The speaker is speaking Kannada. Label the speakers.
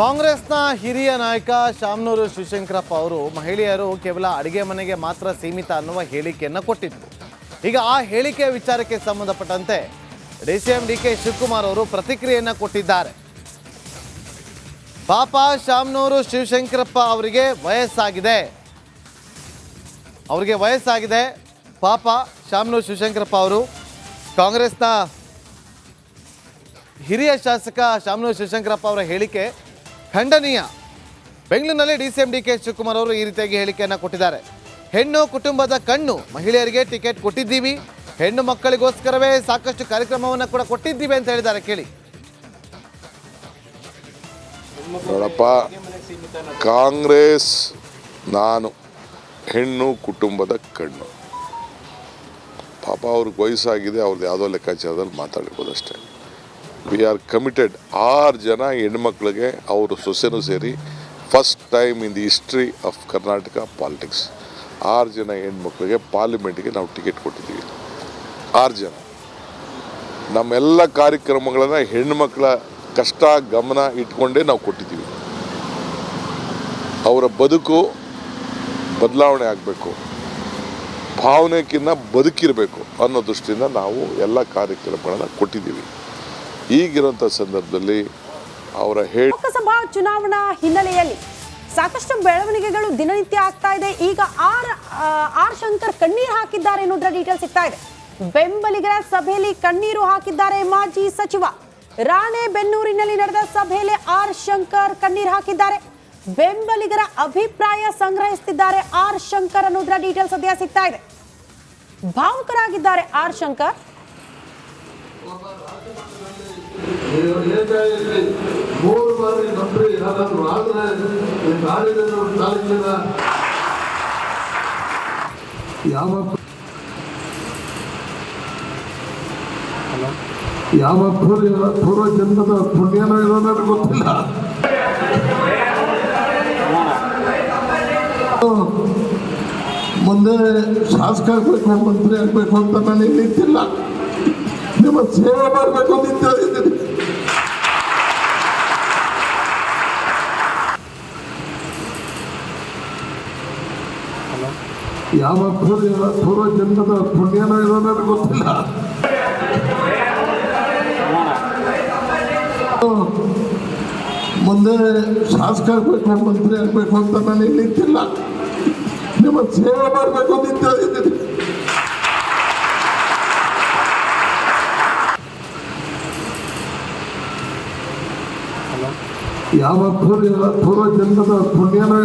Speaker 1: ಕಾಂಗ್ರೆಸ್ನ ಹಿರಿಯ ನಾಯಕ ಶಾಮನೂರು ಶಿವಶಂಕರಪ್ಪ ಅವರು ಮಹಿಳೆಯರು ಕೇವಲ ಅಡಿಗೆ ಮನೆಗೆ ಮಾತ್ರ ಸೀಮಿತ ಅನ್ನುವ ಹೇಳಿಕೆಯನ್ನು ಕೊಟ್ಟಿದ್ದರು ಈಗ ಆ ಹೇಳಿಕೆಯ ವಿಚಾರಕ್ಕೆ ಸಂಬಂಧಪಟ್ಟಂತೆ D C M D K Shivakumar ಅವರು ಪ್ರತಿಕ್ರಿಯೆಯನ್ನು ಕೊಟ್ಟಿದ್ದಾರೆ. ಪಾಪ ಶಾಮನೂರು ಶಿವಶಂಕರಪ್ಪ ಅವರಿಗೆ ವಯಸ್ಸಾಗಿದೆ. ಅವರಿಗೆ ವಯಸ್ಸಾಗಿದೆ. ಪಾಪ ಶಾಮನೂರು ಶಿವಶಂಕರಪ್ಪ ಅವರು ಕಾಂಗ್ರೆಸ್ನ ಹಿರಿಯ ಶಾಸಕ ಶಾಮನೂರು ಶಿವಶಂಕರಪ್ಪ ಅವರ ಹೇಳಿಕೆ ಖಂಡನೀಯ. ಬೆಂಗಳೂರಿನಲ್ಲಿ ಡಿ ಡಿ ಕೆ ಶಿವಕುಮಾರ್ ಅವರು ಈ ರೀತಿಯಾಗಿ ಹೇಳಿಕೆಯನ್ನು ಕೊಟ್ಟಿದ್ದಾರೆ. ಹೆಣ್ಣು ಕುಟುಂಬದ ಕಣ್ಣು, ಮಹಿಳೆಯರಿಗೆ ಟಿಕೆಟ್ ಕೊಟ್ಟಿದ್ದೀವಿ. ಹೆಣ್ಣು ಮಕ್ಕಳಿಗೋಸ್ಕರವೇ ಸಾಕಷ್ಟು ಕಾರ್ಯಕ್ರಮವನ್ನು ಕೂಡ ಕೊಟ್ಟಿದ್ದೀವಿ ಅಂತ ಹೇಳಿದ್ದಾರೆ, ಕೇಳಿ.
Speaker 2: ನೋಡಪ್ಪ, ಕಾಂಗ್ರೆಸ್ ನಾನು, ಹೆಣ್ಣು ಕುಟುಂಬದ ಕಣ್ಣು. ಪಾಪ ಅವ್ರಿಗೆ ವಯಸ್ಸಾಗಿದೆ, ಅವ್ರದ್ದು ಯಾವುದೋ ಲೆಕ್ಕಾಚಾರದಲ್ಲಿ ಮಾತಾಡಿರ್ಬೋದು ಅಷ್ಟೇ. ವಿ ಆರ್ ಕಮಿಟೆಡ್ ಆರು ಜನ ಹೆಣ್ಮಕ್ಳಿಗೆ ಅವರು ಸೊಸೆನೂ ಸೇರಿ first time in the history of Karnataka politics ಆರು ಜನ ಹೆಣ್ಮಕ್ಳಿಗೆ ಪಾರ್ಲಿಮೆಂಟ್ಗೆ ನಾವು ಟಿಕೆಟ್ ಕೊಟ್ಟಿದ್ದೀವಿ. ಆರು ಜನ. ನಮ್ಮೆಲ್ಲ ಕಾರ್ಯಕ್ರಮಗಳನ್ನು ಹೆಣ್ಮಕ್ಳ ಕಷ್ಟ, ಗಮನ ಇಟ್ಕೊಂಡೇ ನಾವು ಕೊಟ್ಟಿದ್ದೀವಿ. ಅವರ ಬದುಕು ಬದಲಾವಣೆ ಆಗಬೇಕು. ಭಾವನೆಕ್ಕಿಂತ ಬದುಕಿರಬೇಕು ಅನ್ನೋ ದೃಷ್ಟಿಯಿಂದ ನಾವು ಎಲ್ಲ ಕಾರ್ಯಕ್ರಮಗಳನ್ನು ಕೊಟ್ಟಿದ್ದೀವಿ. ಈಗಿರೋಂಥ ಸಂದರ್ಭದಲ್ಲಿ ಅವರ
Speaker 3: ಲೋಕಸಭಾ ಚುನಾವಣಾ ಹಿನ್ನೆಲೆಯಲ್ಲಿ ಸಾಕಷ್ಟು ಬೆಳವಣಿಗೆಗಳು ದಿನನಿತ್ಯ ಆಗ್ತಾ ಇದೆ. ಈಗ ಆರ್ ಆರ್ ಶಂಕರ್ ಕಣ್ಣೀರು ಹಾಕಿದ್ದಾರೆ ಅನ್ನೋದ್ರ ಡೀಟೇಲ್ ಸಿಗ್ತಾ ಇದೆ. ಬೆಂಬಲಿಗರ ಸಭೆಯಲ್ಲಿ ಕಣ್ಣೀರು ಹಾಕಿದ್ದಾರೆ ಮಾಜಿ ಸಚಿವ. ರಾಣೆಬೆನ್ನೂರಿನಲ್ಲಿ ನಡೆದ ಸಭೆಯಲ್ಲಿ ಆರ್ ಶಂಕರ್ ಕಣ್ಣೀರು ಹಾಕಿದ್ದಾರೆ. ಬೆಂಬಲಿಗರ ಅಭಿಪ್ರಾಯ ಸಂಗ್ರಹಿಸುತ್ತಿದ್ದಾರೆ ಆರ್ ಶಂಕರ್ ಅನ್ನೋದ್ರ ಡೀಟೇಲ್ ಸದ್ಯ ಸಿಗ್ತಾ ಇದೆ. ಭಾವುಕರಾಗಿದ್ದಾರೆ ಆರ್ ಶಂಕರ್.
Speaker 4: ಏಕಾಏಕಿ ಮೂರು ಬಾರಿ ಮಂತ್ರಿ ಯಾರಾದ್ರು ಆದ್ರೆ ಈ ಕಾಲೇಜಿನ ತಾಲೂಕಿನ ಯಾವ ಯಾವ ಪೂರ್ವ ಪೂರ್ವ ಜನ್ಮದ ಪುಣ್ಯನೋ ಏನೋ ನನಗೆ ಗೊತ್ತಿಲ್ಲ ಮುಂದೆ ಶಾಸಕ ಆಗ್ಬೇಕು ಮಂತ್ರಿ ಆಗ್ಬೇಕು ಅಂತ ನಾನು ನಿಂತಿಲ್ಲ ನಿಮ್ಮ ಸೇವೆ ಮಾಡಬೇಕು ಅಂತ ಹೇಳಿದ್ದೀನಿ ಯಾವ ಪೂರ್ವ ಪೂರ್ವ ಜನ್ಮದ ಪುಣ್ಯನೋ ಇರೋ ನನಗೆ ಗೊತ್ತಿಲ್ಲ. ಮುಂದೆ ಶಾಸಕ ಆಗ್ಬೇಕು, ಮಂತ್ರಿ ಆಗ್ಬೇಕು ಅಂತ ನಾನು ನಿಂತಿಲ್ಲ. ನಿಮ್ಮ ಸೇವೆ ಮಾಡಬೇಕು ಅಂತ ಯಾವ ಪೂರ್ವ ಪೂರ್ವ ಜನ್ಮದ ಪುಣ್ಯನೋ